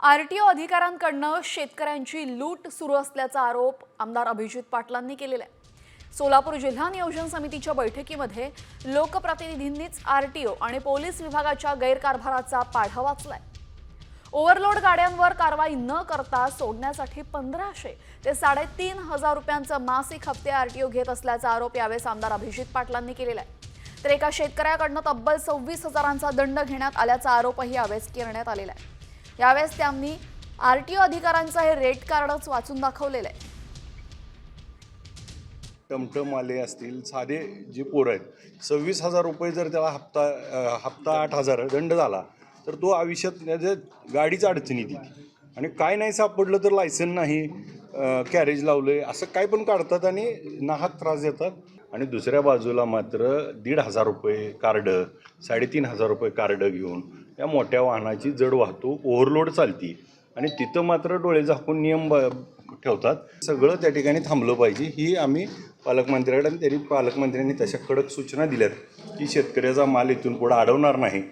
RTO अधिकाऱ्यांकडनं शेतकऱ्यांची लूट सुरू असल्याचा आरोप आमदार अभिजित पाटलांनी केलेला आहे. सोलापूर जिल्हा नियोजन समितीच्या बैठकीमध्ये लोकप्रतिनिधींनीच आरटीओ आणि पोलीस विभागाच्या गैरकारभाराचा पाढा वाचलाय. ओव्हरलोड गाड्यांवर कारवाई न करता सोडण्यासाठी पंधराशे ते साडेतीन हजार रुपयांचं मासिक हप्ते आरटीओ घेत असल्याचा आरोप यावेळेस आमदार अभिजित पाटलांनी केलेला आहे. तर एका शेतकऱ्याकडनं तब्बल सव्वीस हजारांचा दंड घेण्यात आल्याचा आरोपही यावेळेस करण्यात आलेला आहे. यावेळेस त्यांनी आर टी ओ अधिकाऱ्यांचं हे रेट कार्डच वाचून दाखवलेलं आहे. टमटम आले असतील साधे जे पोरं आहेत सव्वीस हजार रुपये जर त्याला हप्ता हप्ता आठ हजार दंड झाला तर तो आयुष्यात त्याच्या गाडीच अडचणी देते आणि काय नाही सापडलं तर लायसन नाही कॅरेज लावलं आहे असं काय पण काढतात आणि नाहक त्रास देतात. आणि दुसऱ्या बाजूला मात्र दीड हजार रुपये कार्ड साडेतीन हजार रुपये कार्ड घेऊन या मोठ्या वाहनाची जड वाहतूक ओव्हरलोड चालती. आणि तिथं मात्र डोळे झाकून नियम ब- ठेवतात. सगळं त्या ठिकाणी थांबलं पाहिजे. ही आम्ही पालकमंत्र्याकडे आणि तरी पालकमंत्र्यांनी तशा कडक सूचना दिल्यात की शेतकऱ्याचा माल इथून पुढे अडवणार नाही.